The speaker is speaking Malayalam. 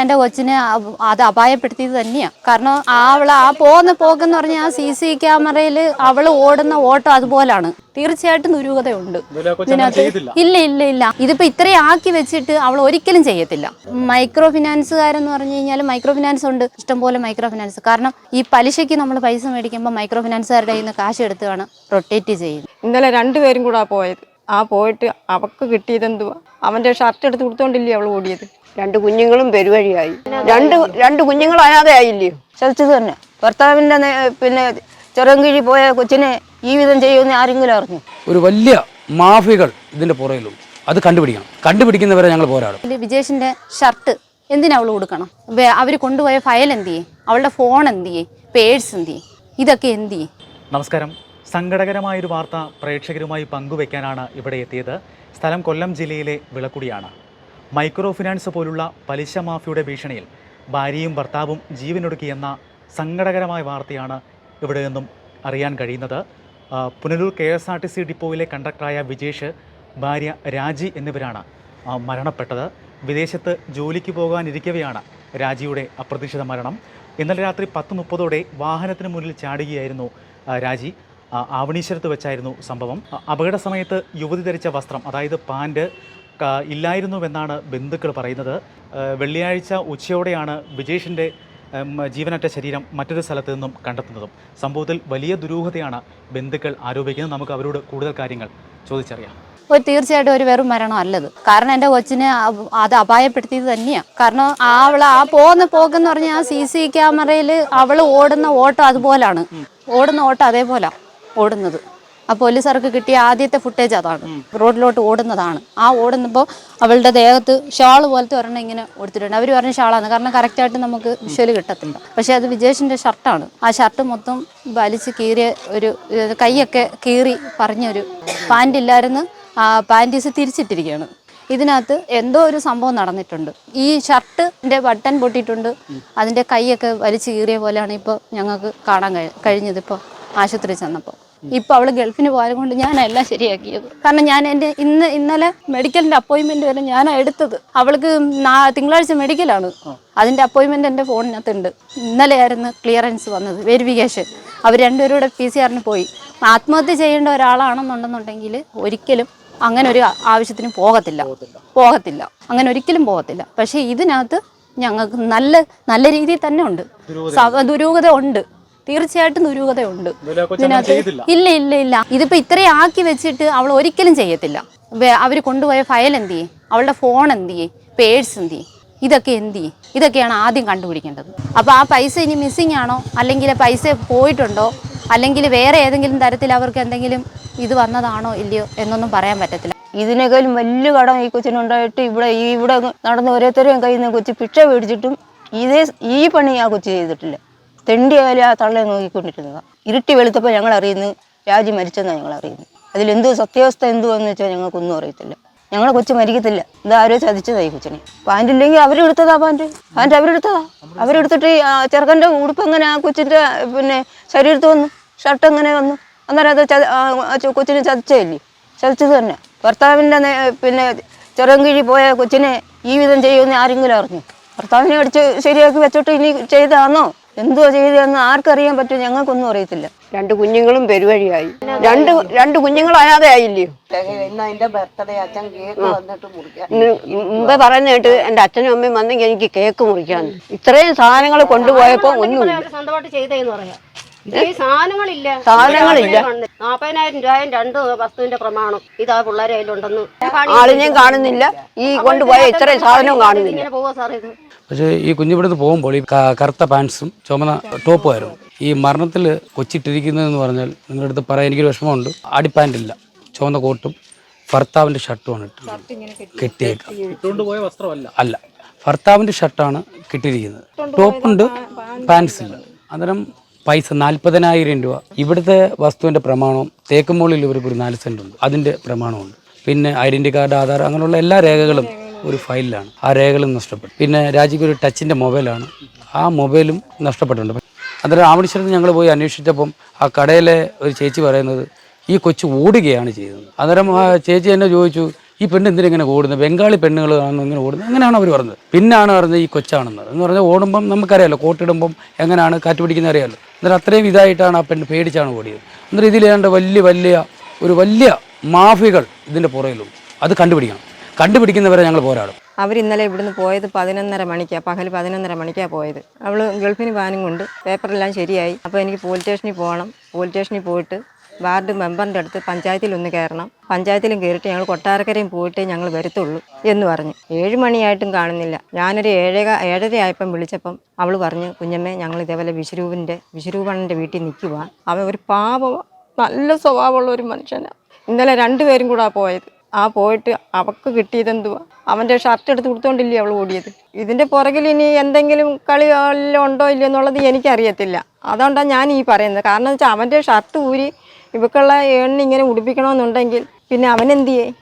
എന്റെ കൊച്ചിനെ അത് അപായപ്പെടുത്തിയത് തന്നെയാ. കാരണം അവൾ ആ പോകുന്ന പോക്കെന്ന് പറഞ്ഞാൽ ആ സി സി ക്യാമറയിൽ അവൾ ഓടുന്ന ഓട്ടം അതുപോലാണ്. തീർച്ചയായിട്ടും ദുരൂഹതയുണ്ട്. ഇതിനകത്ത് ഇല്ല ഇല്ല ഇല്ല. ഇതിപ്പോ ഇത്രയും ആക്കി വെച്ചിട്ട് അവൾ ഒരിക്കലും ചെയ്യത്തില്ല. മൈക്രോ ഫിനാൻസുകാരെന്ന് പറഞ്ഞു കഴിഞ്ഞാൽ മൈക്രോ ഫിനാൻസ് ഉണ്ട്. ഇഷ്ടംപോലെ മൈക്രോ ഫിനാൻസ്. കാരണം ഈ പലിശയ്ക്ക് നമ്മൾ പൈസ മേടിക്കുമ്പോൾ മൈക്രോ ഫിനാൻസുകാരുടെ കയ്യിൽ നിന്ന് കാശ് എടുത്താണ് റൊട്ടേറ്റ് ചെയ്യുന്നത്. ഇന്നലെ രണ്ടുപേരും കൂടെ പോയത്. ആ പോയിട്ട് അവക്ക് കിട്ടിയത് എന്തുവാ? അവന്റെ ഷർട്ട് എടുത്ത് കൊടുത്തോണ്ടില്ലേ അവൾ ഓടിയത്? രണ്ട് കുഞ്ഞുങ്ങളും പെരുവഴിയായി. രണ്ട് രണ്ട് കുഞ്ഞുങ്ങൾ ആയില്ലേ? ചതിച്ചത് തന്നെ. ഭർത്താവിന്റെ പിന്നെ ചെറുകിഴി പോയ കൊച്ചിനെ ജീവിതം ചെയ്യുമെന്ന് ആരെങ്കിലും അറിഞ്ഞു? ഒരു വലിയ മാഫികൾ ഇതിന്റെ പുറകിലുണ്ട് അത് കണ്ടുപിടിക്കണം. കണ്ടുപിടിക്കുന്നവരെ ഞങ്ങൾ പോരാടും. വിജേഷിന്റെ ഷർട്ട് എന്തിനാ അവൾ കൊടുക്കണം? അവർ കൊണ്ടുപോയ ഫയൽ എന്ത് ചെയ്യേ അവളുടെ ഫോൺ എന്ത് ചെയ്യേ പേഴ്സ് എന്ത് ചെയ്യേ ഇതൊക്കെ എന്ത് ചെയ്യേ നമസ്കാരം. സങ്കടകരമായൊരു വാർത്ത പ്രേക്ഷകരുമായി പങ്കുവെക്കാനാണ് ഇവിടെ എത്തിയത്. സ്ഥലം കൊല്ലം ജില്ലയിലെ വിളക്കുടിയാണ്. മൈക്രോ ഫിനാൻസ് പോലുള്ള പലിശ മാഫിയുടെ ഭീഷണിയിൽ ഭാര്യയും ഭർത്താവും ജീവനൊടുക്കിയെന്ന സങ്കടകരമായ വാർത്തയാണ് ഇവിടെ നിന്നും അറിയാൻ കഴിയുന്നത്. Punalur K S R T C ഡിപ്പോയിലെ കണ്ടക്ടറായ വിജേഷ് ഭാര്യ രാജി എന്നിവരാണ് മരണപ്പെട്ടത്. വിദേശത്ത് ജോലിക്ക് പോകാനിരിക്കവെയാണ് രാജിയുടെ അപ്രതീക്ഷിത മരണം. ഇന്നലെ രാത്രി പത്ത് മുപ്പതോടെ വാഹനത്തിന് മുന്നിൽ ചാടുകയായിരുന്നു രാജി. ആവണീശ്വരത്ത് വെച്ചായിരുന്നു സംഭവം. അപകട സമയത്ത് യുവതി ധരിച്ച വസ്ത്രം അതായത് പാന്റ് ഇല്ലായിരുന്നുവെന്നാണ് ബന്ധുക്കൾ പറയുന്നത്. വെള്ളിയാഴ്ച ഉച്ചയോടെയാണ് വിജേഷിന്റെ ജീവനറ്റ ശരീരം മറ്റൊരു സ്ഥലത്ത് നിന്നും കണ്ടെത്തുന്നതും. സംഭവത്തിൽ വലിയ ദുരൂഹതയാണ് ബന്ധുക്കൾ ആരോപിക്കുന്നത്. നമുക്ക് അവരോട് കൂടുതൽ കാര്യങ്ങൾ ചോദിച്ചറിയാം. ഒരു തീർച്ചയായിട്ടും ഒരു വെറും മരണം അല്ലത്. കാരണം എന്റെ കൊച്ചിനെ അത് അപായപ്പെടുത്തിയത് തന്നെയാ. കാരണം അവൾ ആ പോകുന്ന പോക്കെന്ന് പറഞ്ഞാൽ ആ സി സി ക്യാമറയിൽ അവൾ ഓടുന്ന ഓട്ടം അതുപോലാണ്. ഓടുന്ന ഓട്ടം അതേപോലെ ഓടുന്നത്. ആ പോലീസുകാർക്ക് കിട്ടിയ ആദ്യത്തെ ഫുട്ടേജ് അതാണ്. റോഡിലോട്ട് ഓടുന്നതാണ്. ആ ഓടുന്നപ്പോൾ അവളുടെ ദേഹത്ത് ഷാൾ പോലത്തെ ഒരെണ്ണം ഇങ്ങനെ കൊടുത്തിട്ടുണ്ട് അവർ പറഞ്ഞ ഷാളാണ്. കാരണം കറക്റ്റായിട്ട് നമുക്ക് വിഷ്വൽ കിട്ടത്തില്ല. പക്ഷെ അത് വിജേഷിന്റെ ഷർട്ടാണ് ആ ഷർട്ട് മൊത്തം വലിച്ച് കീറിയ ഒരു കൈയൊക്കെ കീറി പറഞ്ഞൊരു പാന്റ് ഇല്ലായിരുന്നു ആ പാന്റീസ് തിരിച്ചിട്ടിരിക്കുകയാണ്. ഇതിനകത്ത് എന്തോ ഒരു സംഭവം നടന്നിട്ടുണ്ട്. ഈ ഷർട്ടിന്റെ ബട്ടൺ പൊട്ടിയിട്ടുണ്ട്. അതിന്റെ കൈയൊക്കെ വലിച്ചു കീറിയ പോലെയാണ് ഇപ്പോൾ ഞങ്ങൾക്ക് കാണാൻ കഴി കഴിഞ്ഞത് ഇപ്പോൾ ആശുപത്രി ചെന്നപ്പോൾ ഇപ്പൊ അവൾ ഗൾഫിന് പോയത് കൊണ്ട് എല്ലാം ശരിയാക്കിയത്. കാരണം ഞാൻ എന്റെ ഇന്ന് ഇന്നലെ മെഡിക്കലിന്റെ അപ്പോയിന്റ്മെന്റ് വരെ ഞാൻ എടുത്തത്. അവൾക്ക് തിങ്കളാഴ്ച മെഡിക്കലാണ്. അതിന്റെ അപ്പോയിന്റ്മെന്റ് എന്റെ ഫോണിനകത്തുണ്ട്. ഇന്നലെയായിരുന്നു ക്ലിയറൻസ് വന്നത് വെരിഫിക്കേഷൻ. അവർ രണ്ടുപേരും കൂടെ പി സി ആറിന് പോയി. ആത്മഹത്യ ചെയ്യേണ്ട ഒരാളാണെന്നുണ്ടെന്നുണ്ടെങ്കിൽ ഒരിക്കലും അങ്ങനെ ഒരു ആവശ്യത്തിന് പോകത്തില്ല. പോകത്തില്ല. അങ്ങനെ ഒരിക്കലും പോകത്തില്ല. പക്ഷേ ഇതിനകത്ത് ഞങ്ങൾക്ക് നല്ല നല്ല രീതിയിൽ തന്നെ ഉണ്ട്. ദുരൂഹത ഉണ്ട്. തീർച്ചയായിട്ടും ദുരൂഹതയുണ്ട്. ഇതിനകത്ത് ഇല്ല ഇല്ല ഇല്ല. ഇതിപ്പോ ഇത്രയും ആക്കി വെച്ചിട്ട് അവൾ ഒരിക്കലും ചെയ്യത്തില്ല. അവർ കൊണ്ടുപോയ ഫയൽ എന്ത് ചെയ്യും അവളുടെ ഫോൺ എന്ത് ചെയ്യും പേഴ്സ് എന്ത് ചെയ്യും ഇതൊക്കെ എന്ത് ചെയ്യും ഇതൊക്കെയാണ് ആദ്യം കണ്ടുപിടിക്കേണ്ടത്. അപ്പോൾ ആ പൈസ ഇനി മിസ്സിംഗ് ആണോ? അല്ലെങ്കിൽ പൈസ പോയിട്ടുണ്ടോ? അല്ലെങ്കിൽ വേറെ ഏതെങ്കിലും തരത്തിൽ അവർക്ക് എന്തെങ്കിലും ഇത് വന്നതാണോ ഇല്ലയോ എന്നൊന്നും പറയാൻ പറ്റത്തില്ല. ഇതിനേക്കാളും വലിയ കടം ഈ കൊച്ചിനുണ്ടായിട്ട് ഇവിടെ ഈ ഇവിടെ നടന്ന ഓരോരുത്തരെയും കയ്യിൽ നിന്ന് കൊച്ചി പിക്ഷ മേടിച്ചിട്ടും ഇതേ ഈ പണി ആ കൊച്ചി ചെയ്തിട്ടില്ല. തെണ്ടിയായാലും ആ തള്ളയെ നോക്കിക്കൊണ്ടിരുന്നത്. ഇരുട്ടി വെളുത്തപ്പോൾ ഞങ്ങൾ അറിയുന്നു രാജി മരിച്ചെന്നാണ് ഞങ്ങൾ അറിയുന്നത് അതിലെന്ത് സത്യാവസ്ഥ എന്തുവാന്ന് വെച്ചാൽ ഞങ്ങൾക്കൊന്നും അറിയത്തില്ല. ഞങ്ങളെ കൊച്ചു മരിക്കത്തില്ല. ഇത് ആരോ ചതിച്ചതായി കൊച്ചിനെ. പാന്റ് ഇല്ലെങ്കിൽ അവരെടുത്തതാ പാന്റ്? പാന്റ് അവരെടുത്തതാ? അവരെടുത്തിട്ട് ചെറുക്കന്റെ ഉടുപ്പ് എങ്ങനെ ആ കൊച്ചിന്റെ പിന്നെ ശരീരത്ത് വന്നു? ഷർട്ട് അങ്ങനെ വന്നു? അന്നേരം അത് കൊച്ചിനെ ചതിച്ചതല്ലേ? ചതിച്ചത് തന്നെ. ഭർത്താവിന്റെ പിന്നെ പിന്നെ ചെറുകിഴി പോയ കൊച്ചിനെ ജീവിതം ചെയ്യുമെന്ന് ആരെങ്കിലും അറിഞ്ഞു? ഭർത്താവിനെ അടിച്ച് ശരിയാക്കി വെച്ചിട്ട് ഇനി ചെയ്താന്നോ എന്തുവാ ചെയ്തതെന്ന് ആർക്കറിയാൻ പറ്റും ഞങ്ങൾക്കൊന്നും അറിയത്തില്ല. രണ്ട് കുഞ്ഞുങ്ങളും പെരുവഴിയായി. രണ്ട് രണ്ട് കുഞ്ഞുങ്ങളും അനാഥയായില്ലയോ ഇന്ന് അതിന്റെ ബർത്ത്ഡേ അച്ഛൻ കേക്ക് വന്നിട്ട് മുറിക്കാൻ. ഇന്ന് മുമ്പേ പറയുന്ന കേട്ട് എന്റെ അച്ഛനും അമ്മയും വന്നെങ്കിൽ എനിക്ക് കേക്ക് മുറിക്കാൻ ഇത്രയും സാധനങ്ങൾ കൊണ്ടുപോയപ്പോ ഒന്നുമില്ല. സ്വന്തമായിട്ട് ചെയ്തേന്ന് പറയാം. ഈ സാധനങ്ങളില്ല. സാധനങ്ങളില്ല. നാപ്പതിനായിരം രൂപയും രണ്ട് വസ്തുവിന്റെ പ്രമാണം ഇതാ പിള്ളേരെ കയ്യിലുണ്ടെന്ന് ആളിനെയും കാണുന്നില്ല. ഈ കൊണ്ടുപോയ ഇത്രയും സാധനവും കാണുന്നില്ല. ഇങ്ങനെ പോവാ സാറേ ഇത്. പക്ഷേ ഈ കുഞ്ഞിവിടുന്ന് പോകുമ്പോൾ ഈ കറുത്ത പാൻസും ചുമന്ന ടോപ്പുമായിരുന്നു. ഈ മരണത്തിൽ കൊച്ചിട്ടിരിക്കുന്നതെന്ന് പറഞ്ഞാൽ നിങ്ങളുടെ അടുത്ത് പറയാൻ എനിക്കൊരു വിഷമമുണ്ട്. അടിപ്പാന്റില്ല ചുവന്ന കോട്ടും ഭർത്താവിന്റെ ഷർട്ടുമാണ് കെട്ടിയേക്കാം. അല്ല. ഭർത്താവിന്റെ ഷർട്ടാണ് കിട്ടിയിരിക്കുന്നത്. ടോപ്പുണ്ട് പാൻസ് ഇല്ല അന്നേരം പൈസ നാൽപ്പതിനായിരം രൂപ. ഇവിടുത്തെ വസ്തുവിന്റെ പ്രമാണവും തേക്കുമോളിൽ ഇവർക്ക് ഒരു നാല് സെന്റുണ്ട്. അതിന്റെ പ്രമാണമുണ്ട് പിന്നെ ഐഡന്റി കാർഡ് ആധാർ അങ്ങനെയുള്ള എല്ലാ രേഖകളും ഒരു ഫയലിലാണ്. ആ രേഖകളും നഷ്ടപ്പെട്ടു. പിന്നെ രാജിക്ക് ഒരു ടച്ചിന്റെ മൊബൈലാണ്. ആ മൊബൈലും നഷ്ടപ്പെട്ടിട്ടുണ്ട്. അന്നേരം ആവണിശ്വരത്ത് ഞങ്ങൾ പോയി അന്വേഷിച്ചപ്പം ആ കടയിലെ ഒരു ചേച്ചി പറയുന്നത് ഈ കൊച്ചു ഓടുകയാണ് ചെയ്തത് അന്നേരം ആ ചേച്ചി എന്നെ ചോദിച്ചു ഈ പെണ്ണ് എന്തിനാ ഇങ്ങനെ ഓടുന്നത്? ബംഗാളി പെണ്ണുകളാണ് ഇങ്ങനെ ഓടുന്നത്? അങ്ങനെയാണ് അവർ പറഞ്ഞത്. പിന്നാണ് പറഞ്ഞത് ഈ കൊച്ചാണെന്ന്. എന്ന് പറഞ്ഞാൽ ഓടുമ്പം നമുക്കറിയാലോ കോട്ടിടുമ്പം എങ്ങനെയാണ് കാറ്റ് പിടിക്കുന്ന അറിയാമല്ലോ എന്നിട്ട് അത്രയും ഇതായിട്ടാണ് ആ പെണ്ണ് പേടിച്ചാണ് ഓടിയത്. എന്നിട്ട് ഇതിലേണ്ട വലിയ വലിയ ഒരു വലിയ മാഫികൾ ഇതിന്റെ പുറകിലും അത് കണ്ടുപിടിക്കണം. കണ്ടുപിടിക്കുന്നവരെ ഞങ്ങൾ പോരാടും. അവർ ഇന്നലെ ഇവിടുന്ന് പോയത് പതിനൊന്നര മണിക്കാണ് പകൽ പതിനൊന്നര മണിക്കാണ് പോയത്. അവൾ ഗൾഫിന് പോകാനും കൊണ്ട് പേപ്പറെല്ലാം ശരിയായി. അപ്പോൾ എനിക്ക് പോലീസ് സ്റ്റേഷനിൽ പോകണം. പോലീസ് സ്റ്റേഷനിൽ പോയിട്ട് വാർഡ് മെമ്പറിന്റെ അടുത്ത് പഞ്ചായത്തിൽ ഒന്ന് കയറണം. പഞ്ചായത്തിലും കയറിയിട്ട് ഞങ്ങൾ കൊട്ടാരക്കരയും പോയിട്ടേ ഞങ്ങൾ വരത്തുള്ളൂ എന്ന് പറഞ്ഞു. ഏഴ് മണിയായിട്ടും കാണുന്നില്ല. ഞാനൊരു ഏഴര ഏഴര ആയപ്പം വിളിച്ചപ്പം അവൾ പറഞ്ഞു കുഞ്ഞമ്മേ ഞങ്ങൾ ഇതേപോലെ വിശ്വരൂപിന്റെ വിശ്വരൂപണന്റെ വീട്ടിൽ നിൽക്കുക അവൻ ഒരു പാപ നല്ല സ്വഭാവമുള്ള ഒരു മനുഷ്യനാണ് ഇന്നലെ രണ്ടുപേരും കൂടെ പോയത്. ആ പോയിട്ട് അവക്ക് കിട്ടിയതെന്തുവാ? അവന്റെ ഷർട്ട് എടുത്ത് കൊടുത്തോണ്ടില്ലേ അവൾ ഓടിയത്? ഇതിന്റെ പുറകിൽ ഇനി എന്തെങ്കിലും കളി വല്ലതും ഉണ്ടോ ഇല്ലയോ എന്നുള്ളത് എനിക്കറിയത്തില്ല. അതുകൊണ്ടാണ് ഞാൻ ഈ പറയുന്നത്. കാരണം വെച്ചാൽ അവന്റെ ഷർട്ട് ഊരി ഇവക്കുള്ള എണ്ണിങ്ങനെ ഉടുപ്പിക്കണമെന്നുണ്ടെങ്കിൽ പിന്നെ ചെയ്യേ?